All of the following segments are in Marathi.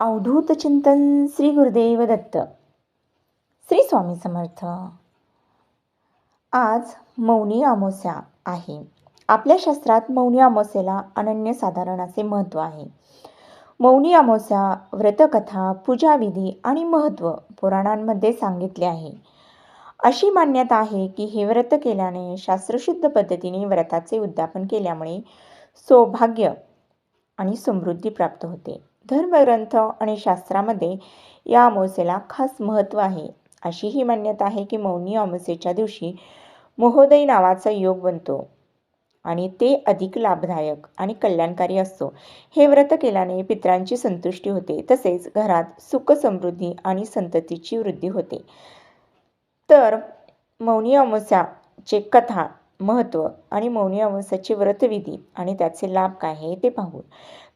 अवधूत चिंतन श्री गुरुदेव दत्त. श्री स्वामी समर्थ. आज मौनी अमावस्या आहे. आपल्या शास्त्रात मौनी अमावस्येला अनन्यसाधारण असे महत्त्व आहे. मौनी अमावस्या व्रतकथा पूजाविधी आणि महत्त्व पुराणांमध्ये सांगितले आहे. अशी मान्यता आहे की हे व्रत केल्याने शास्त्रशुद्ध पद्धतीने व्रताचे उद्यापन केल्यामुळे सौभाग्य आणि समृद्धी प्राप्त होते. धर्मग्रंथ आणि शास्त्रामध्ये या अमावस्येला खास महत्त्व आहे. अशी ही मान्यता आहे की मौनी अमावस्येच्या दिवशी महोदय नावाचा योग बनतो आणि ते अधिक लाभदायक आणि कल्याणकारी असतो. हे व्रत केल्याने पित्रांची संतुष्टी होते तसेच घरात सुख समृद्धी आणि संततीची वृद्धी होते. तर मौनी अमावस्याचे कथा महत्त्व आणि मौनी अमावस्याची व्रतविधी आणि त्याचे लाभ काय आहे ते पाहू.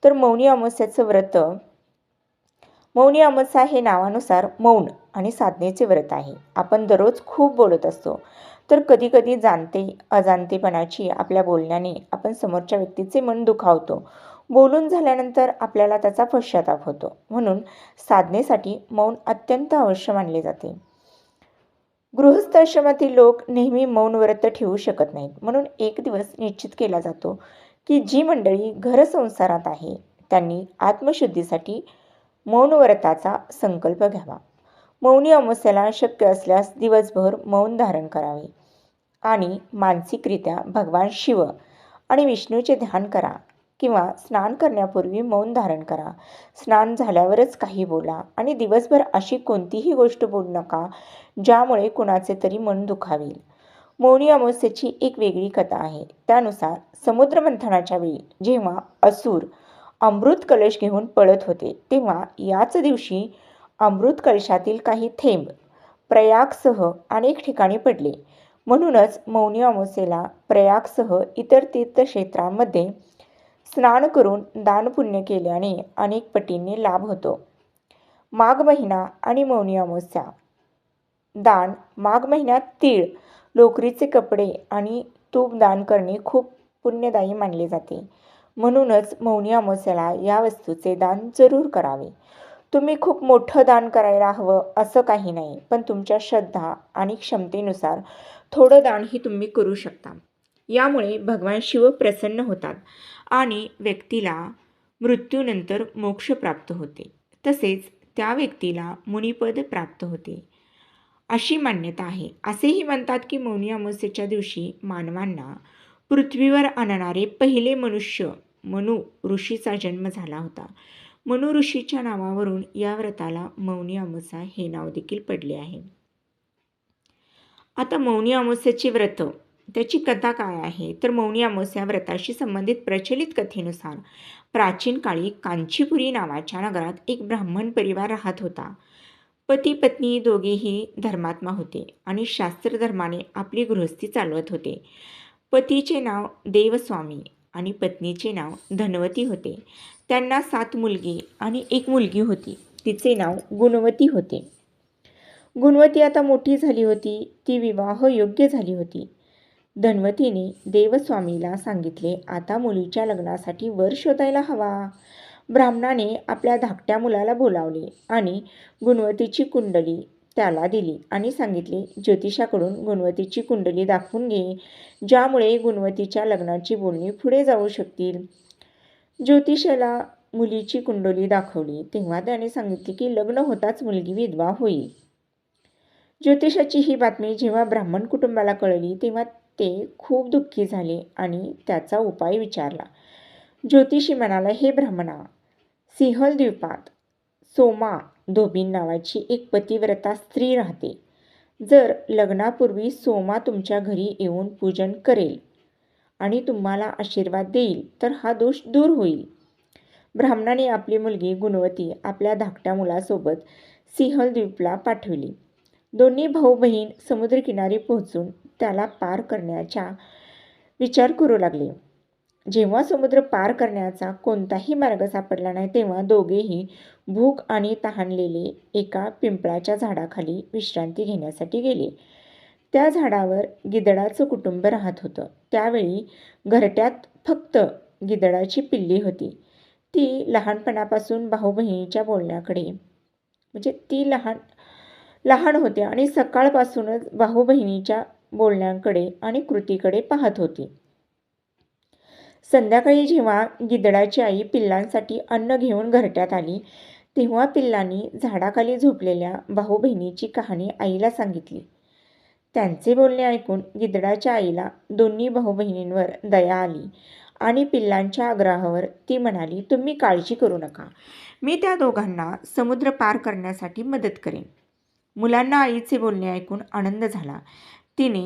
तर मौनी अमावस्याचं व्रत मौनी अमावस्या हे नावानुसार मौन आणि साधनेचे व्रत आहे. आपण दररोज खूप बोलत असतो. तर कधीकधी जाणते अजाणतेपणाची आपल्या बोलण्याने आपण समोरच्या व्यक्तीचे मन दुखावतो. बोलून झाल्यानंतर आपल्याला त्याचा पश्चाताप होतो. म्हणून साधनेसाठी मौन अत्यंत अवश्य मानले जाते. गृहस्थ आश्रमातील लोक नेहमी मौन व्रत ठेवू शकत नाहीत. म्हणून एक दिवस निश्चित केला जातो की जी मंडळी घरसंसारात आहे त्यांनी आत्मशुद्धीसाठी मौन व्रताचा संकल्प घ्यावा. मौनी अमावस्याला शक्य असल्यास दिवसभर मौन धारण करावे आणि मानसिकरित्या भगवान शिव आणि विष्णूचे ध्यान करा. किंवा स्नान करण्यापूर्वी मौन धारण करा. स्नान झाल्यावरच काही बोला आणि दिवसभर अशी कोणतीही गोष्ट बोलू नका ज्यामुळे कुणाचे तरी मन दुखावेल. मौनी अमावस्येची एक वेगळी कथा आहे. त्यानुसार समुद्रमंथनाच्या वेळी जेव्हा असुर अमृत कलश घेऊन पळत होते तेव्हा याच दिवशी अमृत कलशातील काही थेंब प्रयागसह अनेक ठिकाणी पडले. म्हणूनच मौनी अमावस्येला प्रयागसह इतर तीर्थक्षेत्रांमध्ये स्नान करून दानपुण्य केल्याने अनेक पटींनी लाभ होतो. माघ महिना आणि मौनी अमावस्या. दान माघ महिन्यात तीळ लोकरीचे कपडे आणि तूप दान करणे खूप पुण्यदायी मानले जाते. म्हणूनच मौनी अमावस्याला या वस्तूचे दान जरूर करावे. तुम्ही खूप मोठं दान करायला हवं असं काही नाही पण तुमच्या श्रद्धा आणि क्षमतेनुसार थोडं दानही तुम्ही करू शकता. यामुळे भगवान शिव प्रसन्न होतात. आणि व्यक्तीला मृत्यूनंतर मोक्ष प्राप्त होते. तसेच त्या व्यक्तीला मुनिपद प्राप्त होते. अशी मान्यता आहे. असेही म्हणतात की मौनी अमावस्येच्या दिवशी मानवांना पृथ्वीवर आणणारे पहिले मनुष्य मनु ऋषीचा जन्म झाला होता. मनु ऋषीच्या नावावरून या व्रताला मौनी अमावस्या हे नाव देखील पडले आहे. आता मौनी अमावस्याचे व्रत. त्याची कथा काय आहे? तर मौनी अमावस्या व्रताशी संबंधित प्रचलित कथेनुसार प्राचीन काळी कांचीपुरी नावाच्या नगरात एक ब्राह्मण परिवार राहत होता. पती पत्नी दोघेही धर्मात्मा होते आणि शास्त्रधर्माने आपली गृहस्थी चालवत होते. पतीचे नाव देवस्वामी आणि पत्नीचे नाव धनवती होते. त्यांना सात मुलगी आणि एक मुलगी होती. तिचे नाव गुणवती होते. गुणवती आता मोठी झाली होती. ती विवाह योग्य झाली होती. धनवतीने देवस्वामीला सांगितले आता मुलीच्या लग्नासाठी वर शोधायला हवा. ब्राह्मणाने आपल्या धाकट्या मुलाला बोलावले आणि गुणवतीची कुंडली त्याला दिली आणि सांगितले ज्योतिषाकडून गुणवतीची कुंडली दाखवून घे ज्यामुळे गुणवतीच्या लग्नाची बोलणी पुढे जाऊ शकतील. ज्योतिषाला मुलीची कुंडली दाखवली तेव्हा त्याने सांगितले की लग्न होताच मुलगी विधवा होईल. ज्योतिषाची ही बातमी जेव्हा ब्राह्मण कुटुंबाला कळली तेव्हा ते खूप दुःखी झाले आणि त्याचा उपाय विचारला. ज्योतिषी म्हणाला हे ब्राह्मणा सिंहल द्वीपात सोमा धोबीन नावाची एक पतिव्रता स्त्री राहते. जर लग्नापूर्वी सोमा तुमच्या घरी येऊन पूजन करेल आणि तुम्हाला आशीर्वाद देईल तर हा दोष दूर होईल. ब्राह्मणाने आपली मुलगी गुणवती आपल्या धाकट्या मुलासोबत सिंहल द्वीपला पाठवली. दोन्ही भाऊ बहीण समुद्रकिनारी पोहोचून त्याला पार करण्याचा विचार करू लागले. जेव्हा समुद्र पार करण्याचा कोणताही मार्ग सापडला नाही तेव्हा दोघेही भूक आणि तहानलेले एका पिंपळाच्या झाडाखाली विश्रांती घेण्यासाठी गेले. त्या झाडावर गिदडाचं कुटुंब राहत होतं. त्यावेळी घरट्यात फक्त गिदडाची पिल्ली होती. ती लहानपणापासून भाऊ बहिणीच्या बोलण्याकडे म्हणजे ती लहान लहान होत्या आणि सकाळपासूनच भाऊ बहिणीच्या बोलण्याकडे आणि कृतीकडे पाहत होती. संध्याकाळी जेव्हा गिदडाची आई पिल्लांसाठी अन्न घेऊन घरट्यात आली तेव्हा पिल्लांनी झाडाखाली झोपलेल्या भाऊ बहिणीची कहाणी आईला सांगितली. त्यांचे बोलणे ऐकून गिदडाच्या आईला दोन्ही भाऊ बहिणींवर दया आली आणि पिल्लांच्या आग्रहावर ती म्हणाली तुम्ही काळजी करू नका. मी त्या दोघांना समुद्र पार करण्यासाठी मदत करेन. मुलांना आईचे बोलणे ऐकून आनंद झाला. तिने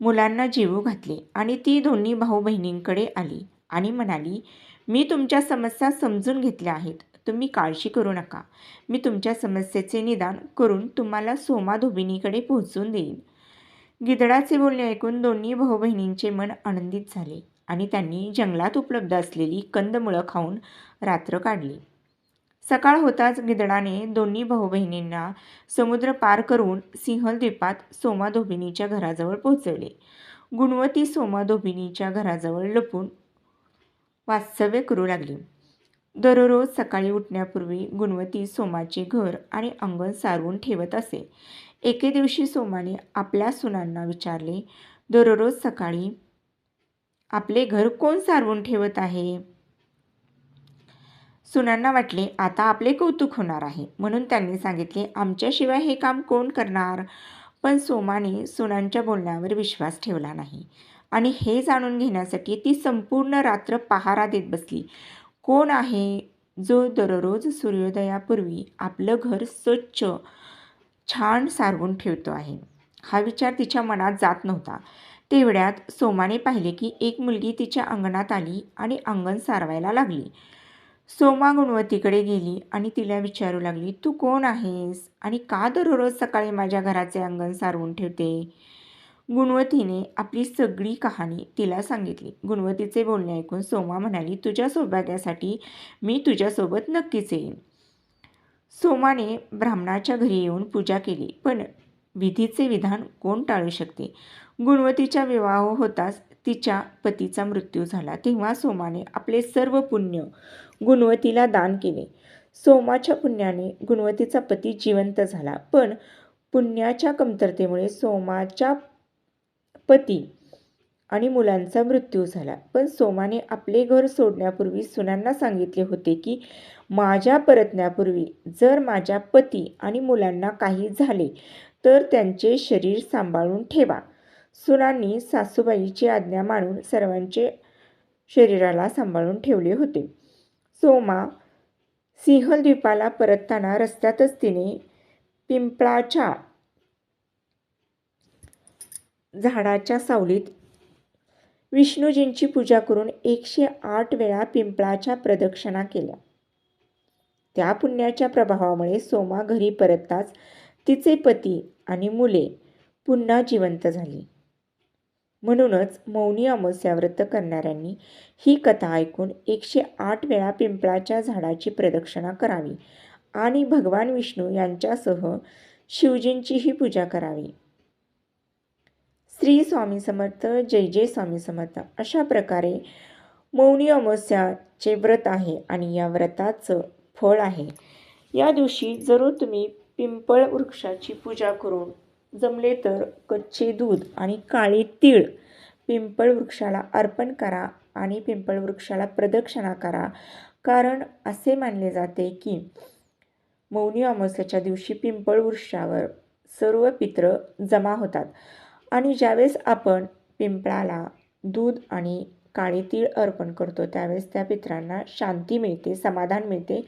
मुलांना जीवू घातले आणि ती दोन्ही भाऊ बहिणींकडे आली आणि म्हणाली मी तुमच्या समस्या समजून घेतल्या आहेत. तुम्ही काळजी करू नका. मी तुमच्या समस्येचे निदान करून तुम्हाला सोमा धोबिनीकडे पोहोचून देईन. गिदडाचे बोलणे ऐकून दोन्ही भाऊ बहिणींचे मन आनंदित झाले आणि त्यांनी जंगलात उपलब्ध असलेली कंदमुळं खाऊन रात्र काढली. सकाळ होताच गिदडाने दोन्ही भाऊ बहिणींना समुद्र पार करून सिंहल द्वीपात सोमा धोबिनीच्या घराजवळ पोहोचवले. गुणवती सोमा धोबिनीच्या घराजवळ लपून वास्तव्य करू लागली. दररोज सकाळी उठण्यापूर्वी गुणवती सोमाचे घर आणि अंगण सारवून ठेवत असे. एके दिवशी सोमाने आपल्या सुनांना विचारले दररोज सकाळी आपले घर कोण सारवून ठेवत आहे? सुनांना वाटले आता आपले कौतुक होणार आहे. म्हणून त्यांनी सांगितले आमच्याशिवाय हे काम कोण करणार? पण सोमाने सुनांच्या बोलण्यावर विश्वास ठेवला नाही. आणि हे जाणून घेण्यासाठी ती संपूर्ण रात्र पहारा देत बसली. कोण आहे जो दररोज सूर्योदयापूर्वी आपलं घर स्वच्छ छान सारवून ठेवतो आहे? हा विचार तिच्या मनात जात नव्हता. तेवढ्यात सोमाने पाहिले की एक मुलगी तिच्या अंगणात आली आणि अंगण सारवायला लागली. सोमा गुणवतीकडे गेली आणि तिला विचारू लागली तू कोण आहेस? आणि का दररोज सकाळी माझ्या घराचे अंगण सारवून ठेवते? गुणवतीने आपली सगळी कहाणी तिला सांगितली. गुणवतीचे बोलणे ऐकून सोमा म्हणाली तुझ्या सौभाग्यासाठी मी तुझ्यासोबत नक्कीच येईन. सोमाने ब्राह्मणाच्या घरी येऊन पूजा केली पण विधीचे विधान कोण टाळू शकते? गुणवतीचा विवाह होताच तिच्या पतीचा मृत्यू झाला. तेव्हा सोमाने आपले सर्व पुण्य गुणवतीला दान केले. सोमाच्या पुण्याने गुणवतीचा पती जिवंत झाला. पण पुण्याच्या कमतरतेमुळे सोमाच्या पती आणि मुलांचा मृत्यू झाला. पण सोमाने आपले घर सोडण्यापूर्वी सुनांना सांगितले होते की माझ्या परतण्यापूर्वी जर माझ्या पती आणि मुलांना काही झाले तर त्यांचे शरीर सांभाळून ठेवा सुनांनी सासूबाईची आज्ञा मानून सर्वांचे शरीराला सांभाळून ठेवले होते. सोमा सिंहद्वीपाला परतताना रस्त्यातच तिने पिंपळाच्या झाडाच्या सावलीत विष्णूजींची पूजा करून एकशे आठ वेळा पिंपळाच्या प्रदक्षिणा केल्या. त्या पुण्याच्या प्रभावामुळे सोमा घरी परतताच तिचे पती आणि मुले पुन्हा जिवंत झाली. म्हणूनच मौनी अमावस्या व्रत करणाऱ्यांनी ही कथा ऐकून एकशे आठ वेळा पिंपळाच्या झाडाची प्रदक्षिणा करावी आणि भगवान विष्णू यांच्यासह शिवजींचीही पूजा करावी. श्री स्वामी समर्थ जय जय स्वामी समर्थ अशा प्रकारे मौनी अमावस्याचे व्रत आहे आणि या व्रताचं फळ आहे. या दिवशी जरूर तुम्ही पिंपळ वृक्षाची पूजा करून जमले तर कच्चे दूध आणि काळे तीळ. पिंपळ वृक्षाला अर्पण करा आणि पिंपळ वृक्षाला प्रदक्षिणा करा. कारण असे मानले जाते की मौनी अमावस्याच्या दिवशी पिंपळ वृक्षावर सर्व पित्र जमा होतात. आणि ज्यावेळेस आपण पिंपळाला दूध आणि काळे तीळ अर्पण करतो त्यावेळेस त्या पित्रांना शांती मिळते समाधान मिळते.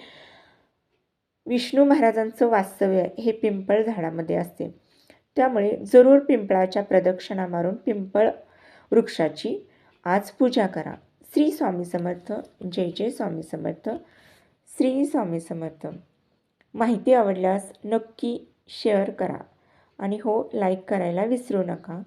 विष्णू महाराजांचं वास्तव्य हे पिंपळ झाडामध्ये असते. त्यामुळे जरूर पिंपळाच्या प्रदक्षिणा मारून पिंपळ वृक्षाची आज पूजा करा. श्री स्वामी समर्थ. जय जय स्वामी समर्थ. श्री स्वामी समर्थ. माहिती आवडल्यास नक्की शेअर करा. आणि हो लाईक करायला विसरू नका.